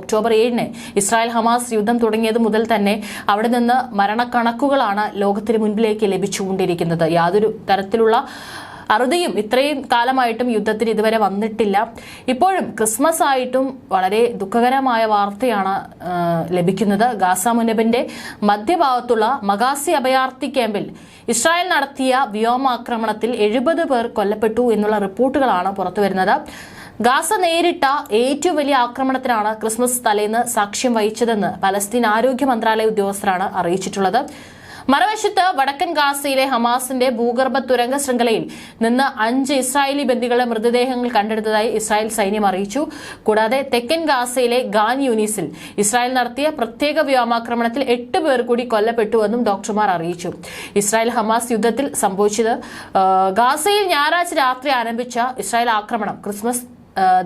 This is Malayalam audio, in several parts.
ഒക്ടോബർ ഏഴിന് ഇസ്രായേൽ ഹമാസ് യുദ്ധം തുടങ്ങിയത് മുതൽ തന്നെ അവിടെ നിന്ന് മരണക്കണക്കുകളാണ് ലോകത്തിന് മുൻപിലേക്ക് ലഭിച്ചുകൊണ്ടിരിക്കുന്നത്. യാതൊരു തരത്തിലുള്ള അറുതിയും ഇത്രയും കാലമായിട്ടും യുദ്ധത്തിന് ഇതുവരെ വന്നിട്ടില്ല. ഇപ്പോഴും ക്രിസ്മസ് ആയിട്ടും വളരെ ദുഃഖകരമായ വാർത്തയാണ് ലഭിക്കുന്നത്. ഗാസ മുനബിന്റെ മധ്യഭാഗത്തുള്ള മഗാസി അഭയാർത്ഥി ക്യാമ്പിൽ ഇസ്രായേൽ നടത്തിയ വ്യോമാക്രമണത്തിൽ എഴുപത് പേർ കൊല്ലപ്പെട്ടു എന്നുള്ള റിപ്പോർട്ടുകളാണ് പുറത്തുവരുന്നത്. ഗാസ നേരിട്ട ഏറ്റവും വലിയ ആക്രമണത്തിനാണ് ക്രിസ്മസ് തലേന്ന് സാക്ഷ്യം വഹിച്ചതെന്ന് പലസ്തീൻ ആരോഗ്യ മന്ത്രാലയ ഉദ്യോഗസ്ഥരാണ് അറിയിച്ചിട്ടുള്ളത്. മറുവശത്ത് വടക്കൻ ഗാസയിലെ ഹമാസിന്റെ ഭൂഗർഭ തുരങ്ക ശൃംഖലയിൽ നിന്ന് അഞ്ച് ഇസ്രായേലി ബന്ദികളുടെ മൃതദേഹങ്ങൾ കണ്ടെടുത്തതായി ഇസ്രായേൽ സൈന്യം അറിയിച്ചു. കൂടാതെ തെക്കൻ ഗാസയിലെ ഗാൻ യൂനിസിൽ ഇസ്രായേൽ നടത്തിയ പ്രത്യേക വ്യോമാക്രമണത്തിൽ എട്ട് പേർ കൂടി കൊല്ലപ്പെട്ടുവെന്നും ഡോക്ടർമാർ അറിയിച്ചു. ഇസ്രായേൽ ഹമാസ് യുദ്ധത്തിൽ സംഭവിച്ചത് ഗാസയിൽ ഞായറാഴ്ച രാത്രി ആരംഭിച്ച ഇസ്രായേൽ ആക്രമണം ക്രിസ്മസ്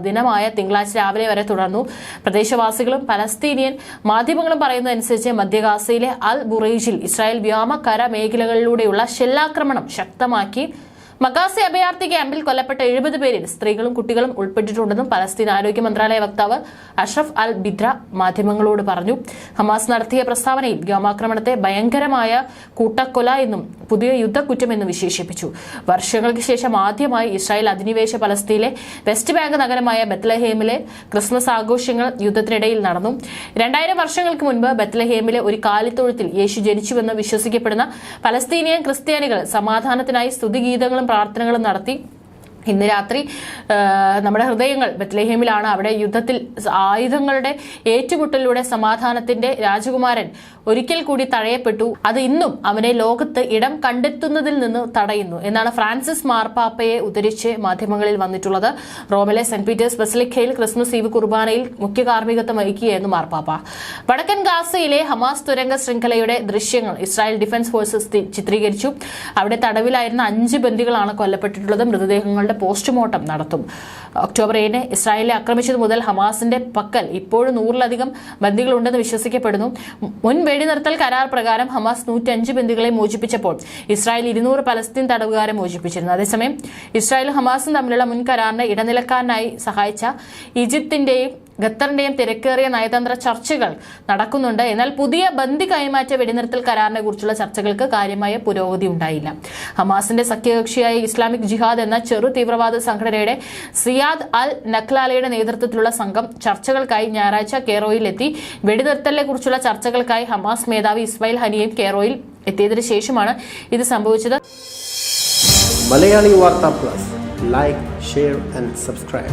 ദിനമായ തിങ്കളാഴ്ച രാവിലെ വരെ തുടർന്നു. പ്രദേശവാസികളും പലസ്തീനിയൻ മാധ്യമങ്ങളും പറയുന്നതനുസരിച്ച് മധ്യഗാസയിലെ അൽ ബുറൈജിൽ ഇസ്രായേൽ വ്യോമകര മേഖലകളിലൂടെയുള്ള ഷെല്ലാക്രമണം ശക്തമാക്കി. മഗാസി അഭയാർത്ഥി ക്യാമ്പിൽ കൊല്ലപ്പെട്ട എഴുപത് പേരിൽ സ്ത്രീകളും കുട്ടികളും ഉൾപ്പെട്ടിട്ടുണ്ടെന്നും പലസ്തീൻ ആരോഗ്യ മന്ത്രാലയ വക്താവ് അഷ്റഫ് അൽ ബിദ്ര മാധ്യമങ്ങളോട് പറഞ്ഞു. ഹമാസ് നടത്തിയ പ്രസ്താവനയിൽ വ്യോമാക്രമണത്തെ ഭയങ്കരമായ കൂട്ടക്കൊല എന്നും പുതിയ എന്ന് വിശേഷിപ്പിച്ചു. വർഷങ്ങൾക്ക് ശേഷം ആദ്യമായി ഇസ്രായേൽ അധിനിവേശ പലസ്തീനിലെ വെസ്റ്റ് ബാങ്ക് നഗരമായ ബത്ലഹേമിലെ ക്രിസ്മസ് ആഘോഷങ്ങൾ യുദ്ധത്തിനിടയിൽ നടന്നു. രണ്ടായിരം വർഷങ്ങൾക്ക് മുൻപ് ബത്ലഹേമിലെ ഒരു കാലിത്തൊഴുത്തിൽ യേശു ജനിച്ചുവെന്ന് വിശ്വസിക്കപ്പെടുന്ന പലസ്തീനിയൻ ക്രിസ്ത്യാനികൾ സമാധാനത്തിനായി സ്തുതിഗീതങ്ങളും പ്രാർത്ഥനകളും നടത്തി ഇന്ന് രാത്രി നമ്മുടെ ഹൃദയങ്ങൾ ബത്ലഹേമിലാണ്. അവിടെ യുദ്ധത്തിൽ ആയുധങ്ങളുടെ ഏറ്റുമുട്ടലിലൂടെ സമാധാനത്തിന്റെ രാജകുമാരൻ ഒരിക്കൽ കൂടി തഴയപ്പെട്ടു. അത് ഇന്നും അവനെ ലോകത്ത് ഇടം കണ്ടെത്തുന്നതിൽ നിന്ന് തടയുന്നു എന്നാണ് ഫ്രാൻസിസ് മാർപ്പാപ്പയെ ഉദ്ധരിച്ച് മാധ്യമങ്ങളിൽ വന്നിട്ടുള്ളത്. റോമിലെ സെന്റ് പീറ്റേഴ്സ് ബസിലിക്കയിൽ ക്രിസ്മസ് ഈവ് കുർബാനയിൽ മുഖ്യ കാർമ്മികത്വം വഹിക്കുകയായിരുന്നു മാർപ്പാപ്പ വടക്കൻ ഗാസയിലെ ഹമാസ് തുരങ്ക ശൃംഖലയുടെ ദൃശ്യങ്ങൾ ഇസ്രായേൽ ഡിഫൻസ് ഫോഴ്സസ് ചിത്രീകരിച്ചു. അവിടെ തടവിലായിരുന്ന അഞ്ച് ബന്ദികളാണ് കൊല്ലപ്പെട്ടിട്ടുള്ളത്. മൃതദേഹങ്ങളുടെ പോസ്റ്റ്മോർട്ടം നടത്തും. ഒക്ടോബർ ഏഴിന് ഇസ്രായേലിനെ ആക്രമിച്ചത് മുതൽ ഹമാസിന്റെ പക്കൽ ഇപ്പോഴും നൂറിലധികം ബന്ദികളുണ്ടെന്ന് വിശ്വസിക്കപ്പെടുന്നു. മുൻ വെടിനിർത്തൽ കരാർ പ്രകാരം ഹമാസ് നൂറ്റഞ്ച് ബന്ദികളെ മോചിപ്പിച്ചപ്പോൾ ഇസ്രായേൽ ഇരുന്നൂറ് പലസ്തീൻ തടവുകാരെ മോചിപ്പിച്ചിരുന്നു. അതേസമയം ഇസ്രായേലും ഹമാസും തമ്മിലുള്ള മുൻ കരാറിന്റെ ഇടനിലക്കാരനായി സഹായിച്ച ഈജിപ്തിന്റെയും ഖത്തറിന്റെയും തിരക്കേറിയ നയതന്ത്ര ചർച്ചകൾ നടക്കുന്നുണ്ട്. എന്നാൽ പുതിയ ബന്ദി കൈമാറ്റ വെടിനിർത്തൽ കരാറിനെ കുറിച്ചുള്ള ചർച്ചകൾക്ക് കാര്യമായ പുരോഗതി ഉണ്ടായില്ല. ഹമാസിന്റെ സഖ്യകക്ഷിയായ ഇസ്ലാമിക് ജിഹാദ് എന്ന ചെറു തീവ്രവാദ സംഘടനയുടെ സിയാദ് അൽ നഖ്ലാലയുടെ നേതൃത്വത്തിലുള്ള സംഘം ചർച്ചകൾക്കായി ഞായറാഴ്ച കെയറോയിലെത്തി. വെടിനിർത്തലിനെ കുറിച്ചുള്ള ചർച്ചകൾക്കായി ഹമാസ് മേധാവി ഇസ്മായിൽ ഹനിയും കെയറോയിൽ എത്തിയതിനു ശേഷമാണ് ഇത് സംഭവിച്ചത്. Malayali Vartha plus. Like share and subscribe.